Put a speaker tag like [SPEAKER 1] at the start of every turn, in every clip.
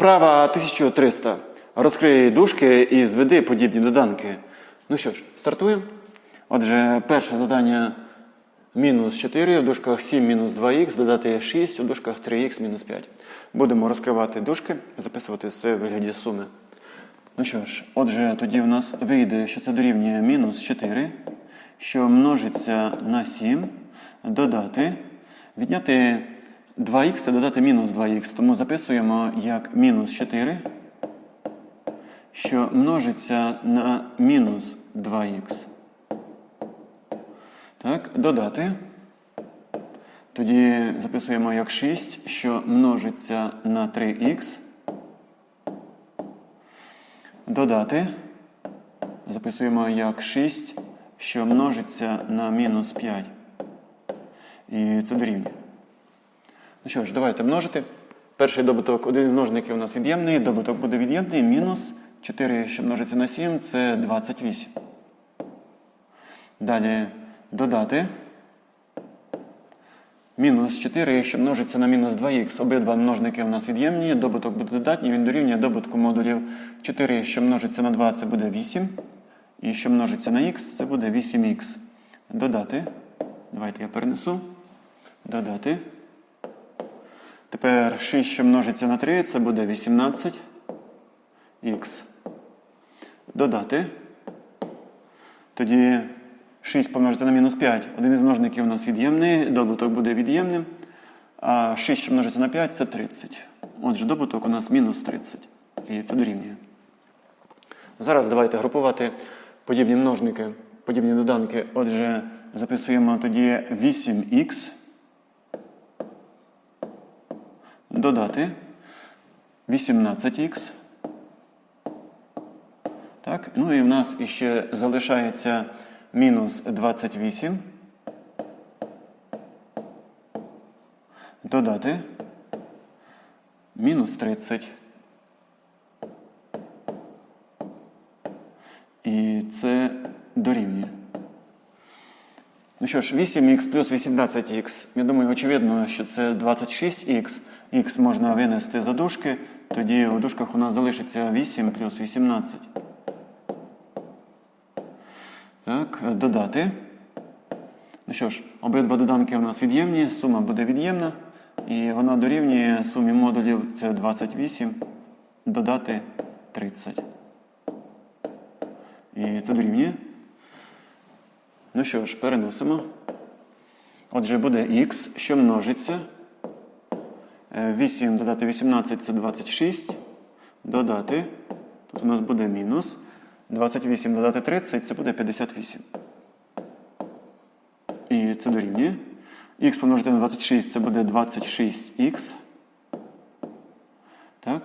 [SPEAKER 1] Вправа 1300. Розкрий дужки і зведи подібні доданки. Ну що ж, стартуємо. Отже, перше завдання мінус 4, в дужках 7 мінус 2х, додати 6, у дужках 3х мінус 5. Будемо розкривати дужки, записувати все в вигляді суми. Ну що ж, отже, тоді в нас вийде, що це дорівнює мінус 4, що множиться на 7, додати, відняти 2х це додати мінус 2х, тому записуємо як мінус 4, що множиться на мінус 2х. Так, додати. Тоді записуємо як 6, що множиться на 3х. Додати. Записуємо як 6, що множиться на мінус 5. І це дорівнює. Ну що ж, давайте множити. Перший добуток, один з множників у нас від'ємний, добуток буде від'ємний, мінус 4, що множиться на 7, це 28. Далі додати. Мінус 4, що множиться на мінус 2х. Обидва множники у нас від'ємні, добуток буде додатній, він дорівнює добутку модулів 4, що множиться на 2, це буде 8. І що множиться на х, це буде 8х. Додати. Давайте я перенесу. Додати. Тепер 6, що множиться на 3, це буде 18х. Додати. Тоді 6 помножити на мінус 5. Один із множників у нас від'ємний, добуток буде від'ємним. А 6, що множиться на 5, це 30. Отже, добуток у нас мінус 30. І це дорівнює. Зараз давайте групувати подібні множники, подібні доданки. Отже, записуємо тоді 8х. Додати 18х. Так, ну і в нас ще залишається мінус 28. Додати мінус 30. І це дорівнює. Ну що ж, 8х плюс 18х. Я думаю, очевидно, що це 26х. Х можна винести за дужки. Тоді у дужках у нас залишиться 8 плюс 18. Так, додати. Ну що ж, обидва доданки у нас від'ємні, сума буде від'ємна. І вона дорівнює сумі модулів це 28, додати 30. І це дорівнює. Ну що ж, переносимо. Отже, буде х, що множиться. 8 додати 18 це 26. Додати. Тут у нас буде мінус. 28 додати 30 це буде 58. І це дорівнює. Х помножити на 26 це буде 26х. Так.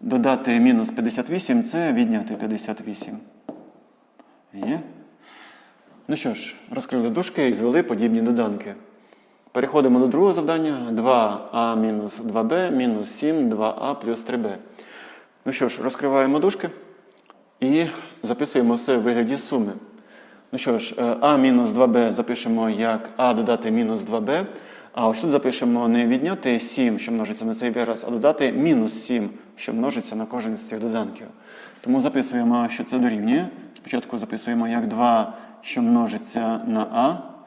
[SPEAKER 1] Додати мінус 58 це відняти 58. Є. Ну що ж, розкрили дужки і звели подібні доданки. Переходимо до другого завдання. 2а мінус 2b мінус 7 2а плюс 3b. Ну що ж, розкриваємо дужки і записуємо все в вигляді суми. Ну що ж, а мінус 2b запишемо як а додати мінус 2b. А ось тут запишемо не відняти 7, що множиться на цей вираз, а додати мінус 7, що множиться на кожен з цих доданків. Тому записуємо, що це дорівнює. Спочатку записуємо як 2, що множиться на а.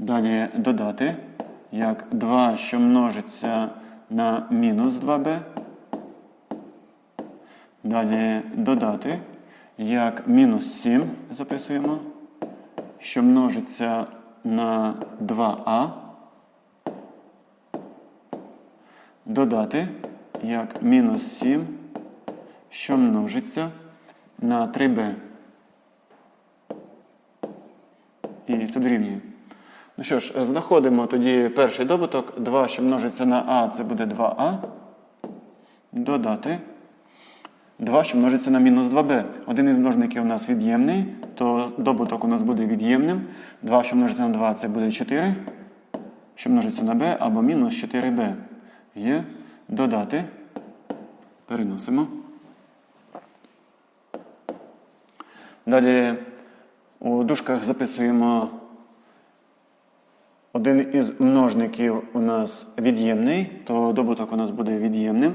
[SPEAKER 1] Далі додати як 2, що множиться на мінус 2b. Далі додати як мінус 7 записуємо, що множиться на 2а. Додати як мінус 7, що множиться на 3b. І це дорівнює. Ну що ж, знаходимо тоді перший добуток. 2, що множиться на А, це буде 2а. Додати. 2, що множиться на мінус 2b. Один із множників у нас від'ємний, то добуток у нас буде від'ємним. 2, що множиться на 2, це буде 4. Що множиться на b або мінус 4b. Є. Додати. Переносимо. Далі у дужках записуємо один із множників у нас від'ємний, то добуток у нас буде від'ємним.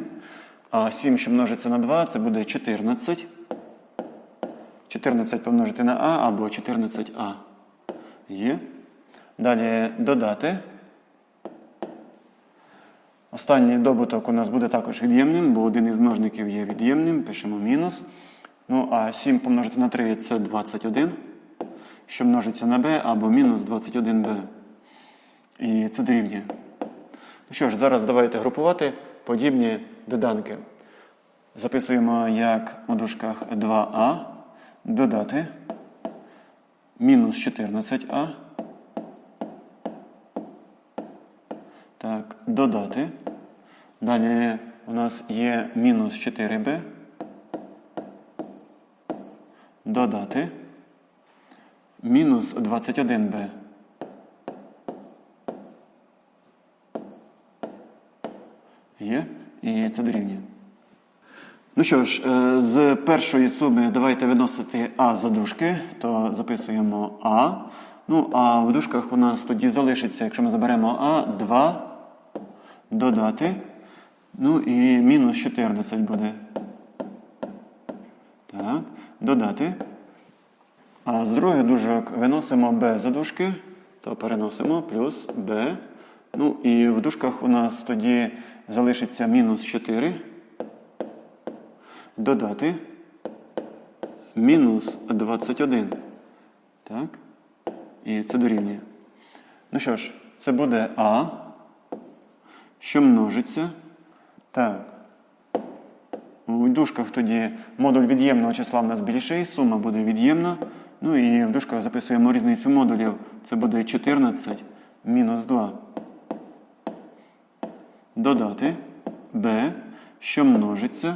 [SPEAKER 1] А 7, що множиться на 2, це буде 14. 14 помножити на А або 14А. Є. Далі додати. Останній добуток у нас буде також від'ємним, бо один із множників є від'ємним, пишемо мінус. Ну, а 7 помножити на 3 це 21, що множиться на b або мінус 21b. І це дорівнює. Ну що ж, зараз давайте групувати подібні доданки. Записуємо як у дужках 2а, додати мінус 14а. Так, додати. Далі у нас є мінус 4b. Додати. Мінус 21b. Є. І це дорівнює. Ну що ж, е, з першої суми давайте виносити А за дужки, то записуємо А. Ну, а в дужках у нас тоді залишиться, якщо ми заберемо А, 2 додати. Ну і мінус 14 буде. Так, додати. А з других дужок виносимо b за дужки, то переносимо плюс b. Ну і в дужках у нас тоді залишиться мінус 4. Додати мінус 21. Так. І це дорівнює. Ну що ж, це буде А, що множиться. Так. У дужках тоді модуль від'ємного числа в нас більший, сума буде від'ємна. Ну і в дужках записуємо різницю модулів. Це буде 14 мінус 2. Додати b, що множиться.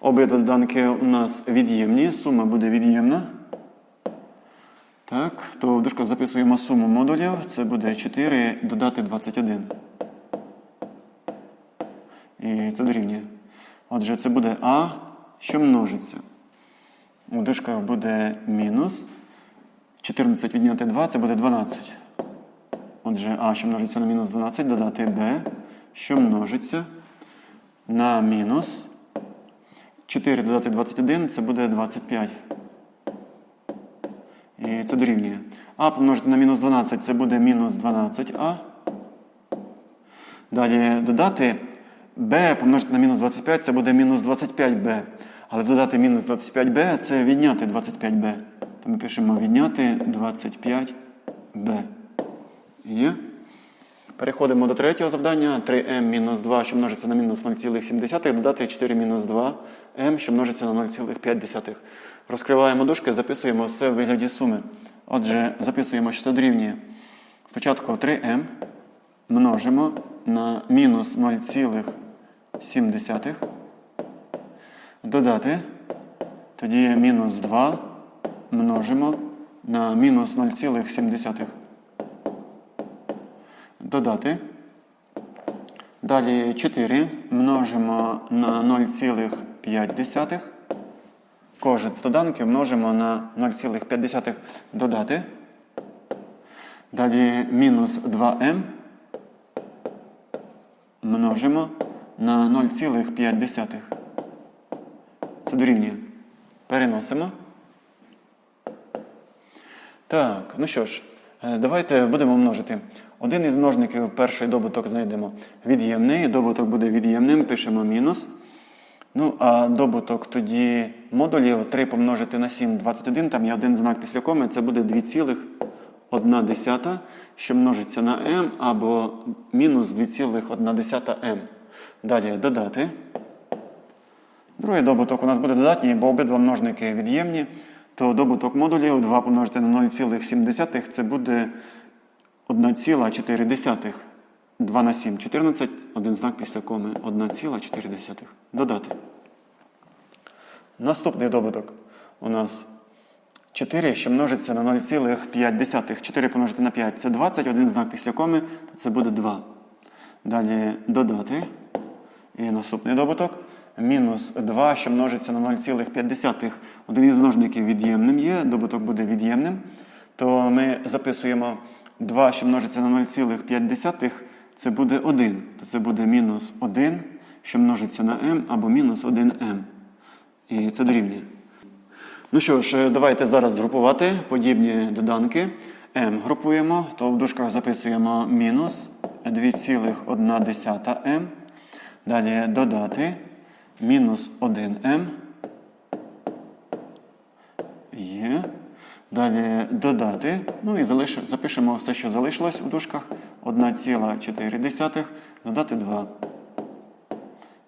[SPEAKER 1] Обидва доданки у нас від'ємні, сума буде від'ємна. Так, то в дужках записуємо суму модулів. Це буде 4 додати 21. І це дорівнює. Отже, це буде А, що множиться. У дужках буде мінус. 14 відняти 2, це буде 12. Отже, А, що множиться на мінус 12, додати Б, що множиться на мінус. 4 додати 21, це буде 25. І це дорівнює. А помножити на мінус 12, це буде мінус 12а. Далі додати b помножити на мінус 25, це буде мінус 25b. Але додати мінус 25b це відняти 25b. То ми пишемо відняти 25b. Є. Переходимо до третього завдання. 3m мінус 2, що множиться на мінус 0,7, додати 4 мінус 2m, що множиться на 0,5. Розкриваємо дужки, записуємо все в вигляді суми. Отже, записуємо, що це дорівнює. Спочатку 3m множимо на мінус 0,7. Додати. Тоді мінус 2 множимо на мінус 0,7. Додати. Далі 4 множимо на 0,5. Кожен з доданків множимо на 0,5 додати. Далі мінус 2m множимо на 0,5. Це дорівнює. Переносимо. Так, ну що ж, е, давайте будемо множити. Один із множників перший добуток знайдемо від'ємний. Добуток буде від'ємним, пишемо мінус. Ну, а добуток тоді модулів 3 помножити на 7, 21, там є один знак після коми, це буде 2,1, що множиться на m, або мінус 2,1m. Далі додати. Другий добуток у нас буде додатній, бо обидва множники від'ємні, то добуток модулів 2 помножити на 0,7 це буде 1,4. 2 на 7, 14, один знак після коми 1,4. Додати. Наступний добуток у нас 4, що множиться на 0,5. 4 помножити на 5 це 20, один знак після коми, то це буде 2. Далі додати. І наступний добуток. Мінус 2, що множиться на 0,5. Один із множників від'ємним є, добуток буде від'ємним. То ми записуємо 2, що множиться на 0,5, це буде 1. То це буде мінус 1, що множиться на m, або мінус 1m. І це дорівнює. Ну що ж, е, давайте зараз згрупувати подібні доданки. m групуємо, то в дужках записуємо мінус 2,1m. Далі додати мінус 1m. Є. Далі додати. Ну і залиш... запишемо все, що залишилось у дужках. 1,4 додати 2.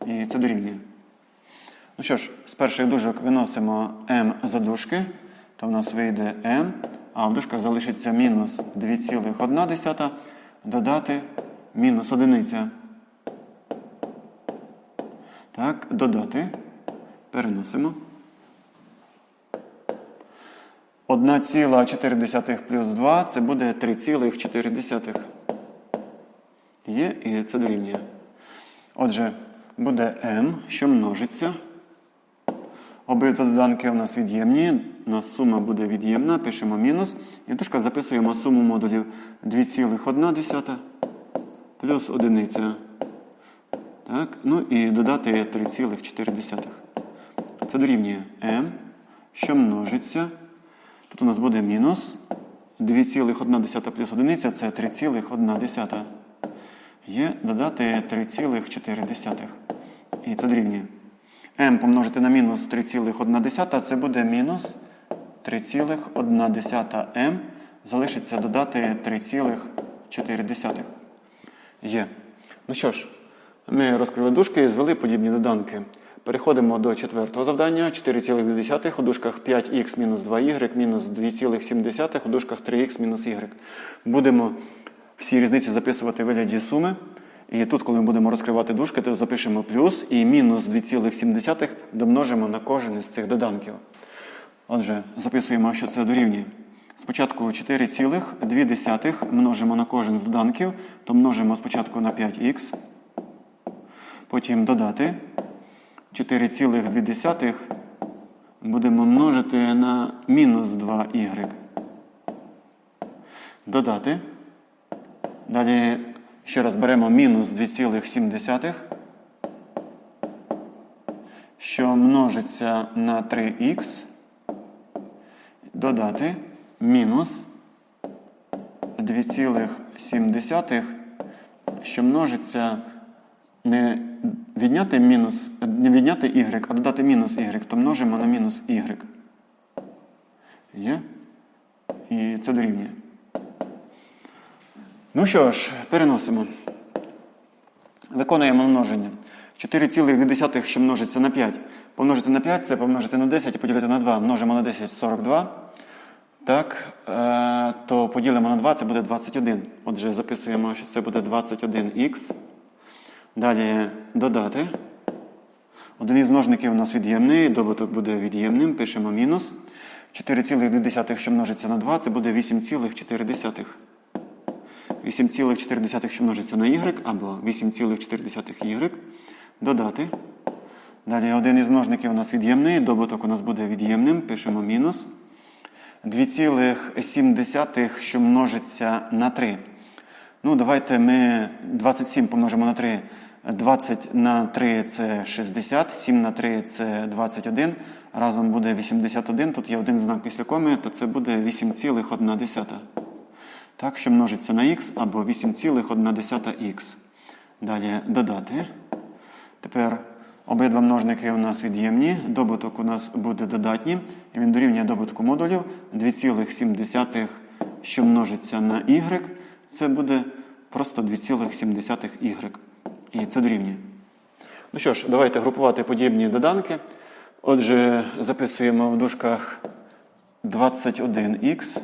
[SPEAKER 1] І це дорівнює. Ну що ж, з перших дужок виносимо m за дужки, то в нас вийде m, а в дужках залишиться мінус 2,1 додати мінус 1. Так, додати. Переносимо. 1,4 плюс 2 це буде 3,4. Є, і це дорівнює. Отже, буде m, що множиться. Обидва доданки у нас від'ємні. У нас сума буде від'ємна, пишемо мінус. І дужка записуємо суму модулів 2,1 плюс 1. Так, ну і додати 3,4. Це дорівнює m, що множиться. Тут у нас буде мінус 2,1 плюс 1 це 3,1. Є додати 3,4. І це дорівнює. m помножити на мінус 3,1 це буде мінус 3,1m. Залишиться додати 3,4. Є. Ну що ж, ми розкрили дужки і звели подібні доданки. Переходимо до четвертого завдання. 4,2 у дужках 5х мінус 2y мінус 2,7 у дужках 3х мінус y. Будемо всі різниці записувати в вигляді суми. І тут, коли ми будемо розкривати дужки, то запишемо плюс і мінус 2,7 домножимо на кожен із цих доданків. Отже, записуємо, що це дорівнює. Спочатку 4,2 множимо на кожен з доданків, то множимо спочатку на 5х, потім додати 4,2 будемо множити на мінус 2y. Додати. Далі ще раз беремо мінус 2,7, що множиться на 3х. Додати мінус 2,7, що множиться не відняти мінус, не відняти y, а додати мінус y, то множимо на мінус y. Є? І це дорівнює. Ну що ж, переносимо. Виконуємо множення. 4,2, що множиться на 5. Помножити на 5 це помножити на 10 і поділити на 2. Множимо на 10 42. Так, е, то поділимо на 2, це буде 21. Отже, записуємо, що це буде 21х. Далі додати. Один із множників у нас від'ємний, добуток буде від'ємним. Пишемо мінус. 4,2, що множиться на 2, це буде 8,4. 8,4, що множиться на y, або 8,4y. Додати. Далі один із множників у нас від'ємний, добуток у нас буде від'ємним. Пишемо мінус. 2,7, що множиться на 3. Ну, давайте ми 27 помножимо на 3. 20 на 3 це 60, 7 на 3 це 21. Разом буде 81. Тут є один знак після коми, то це буде 8,1. Так, що множиться на х або 8,1х. Далі додати. Тепер обидва множники у нас від'ємні, добуток у нас буде додатній, і він дорівнює добутку модулів 2,7, що множиться на y, це буде просто 2,7y. І це дорівнює. Ну що ж, давайте групувати подібні доданки. Отже, записуємо в дужках 21х,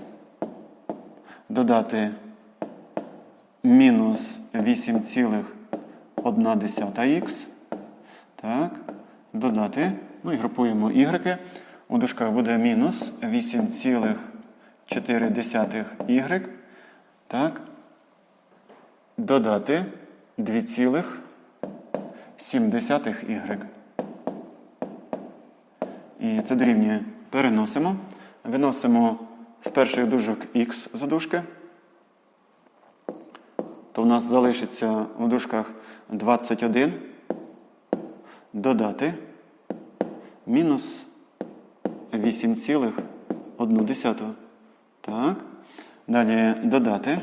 [SPEAKER 1] додати мінус 8,1х. Так, додати. Ну і групуємо y. У дужках буде мінус 8,4y. Так. Додати 2,7y. І це дорівнює. Переносимо. Виносимо з перших дужок х за дужки. То в нас залишиться у дужках 21. додати мінус 8,1. Так. Далі додати.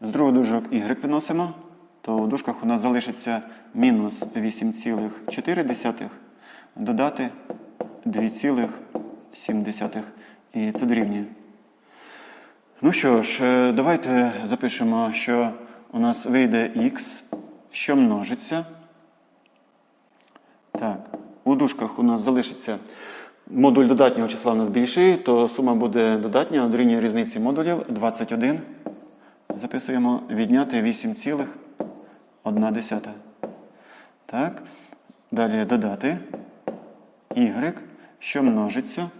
[SPEAKER 1] З другого дужок y виносимо, то у дужках у нас залишиться мінус 8,4, додати 2,7. І це дорівнює. Ну що ж, е, давайте запишемо, що у нас вийде х, що множиться. Так, у дужках у нас залишиться модуль додатнього числа у нас більший, то сума буде додатня, дорівнює різниці модулів 21. Записуємо відняти 8,1. Так. Далі додати y, що множиться.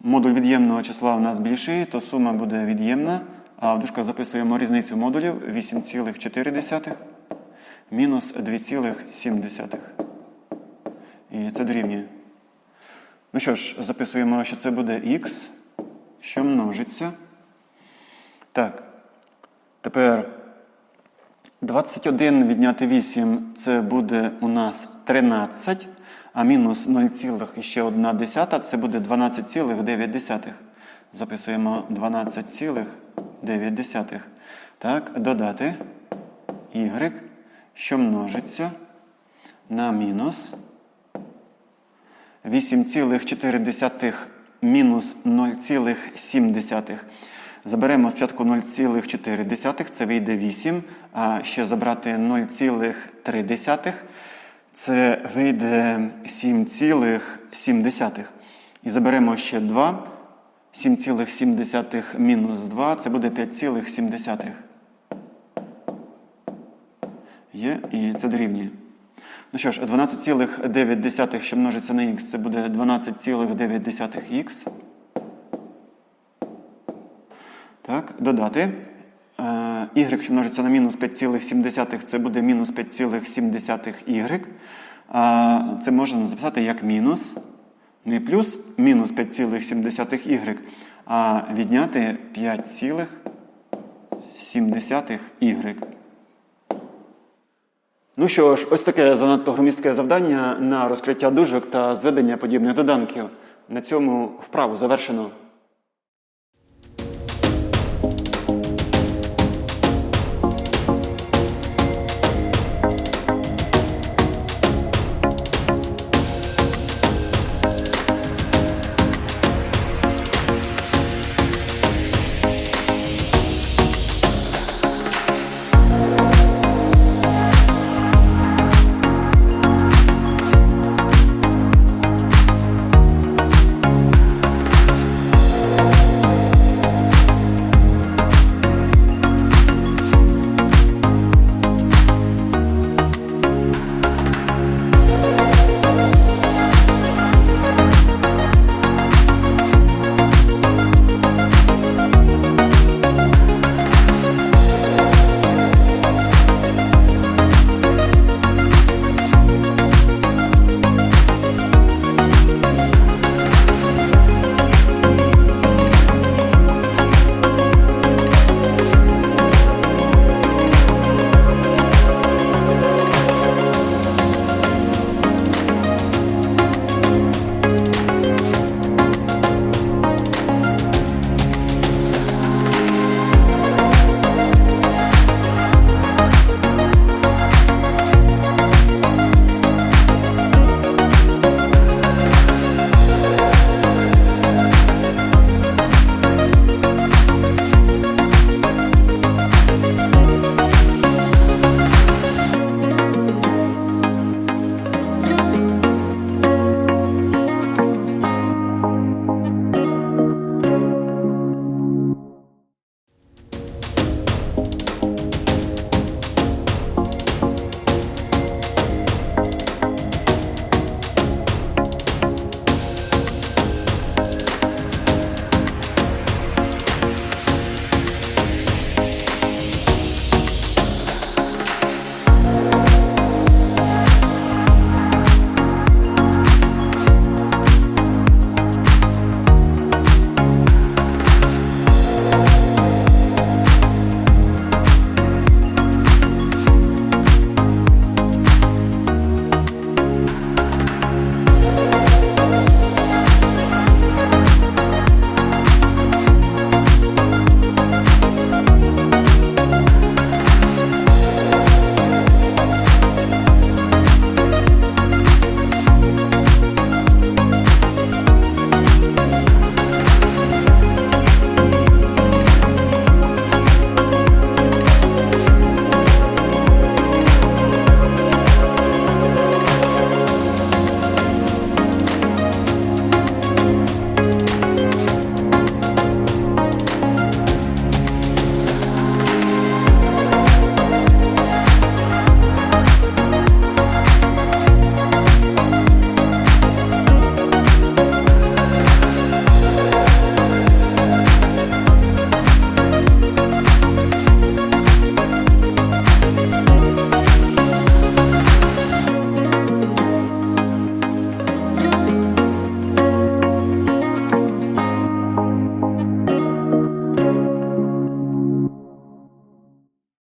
[SPEAKER 1] Модуль від'ємного числа у нас більший, то сума буде від'ємна. А в дужках записуємо різницю модулів 8,4 мінус 2,7. І це дорівнює. Ну що ж, записуємо, що це буде х, що множиться. Так. Тепер 21 відняти 8 це буде у нас 13, а мінус 0,1 це буде 12,9. Записуємо 12,9. Так, додати y, що множиться на мінус 8,4 мінус 0,7. Заберемо спочатку 0,4, це вийде 8, а ще забрати 0,3, це вийде 7,7. І заберемо ще 2, 7,7 мінус 2, це буде 5,7. Є, і це дорівнює. Ну що ж, 12,9, що множиться на х, це буде 12,9х. Так, додати. Е, y, що множиться на мінус 5,7, це буде мінус 5,7y. Це можна записати як мінус, не плюс мінус 5,7y, а відняти 5,7y. Ну що ж, ось таке занадто громістке завдання на розкриття дужок та зведення подібних доданків. На цьому вправу завершено.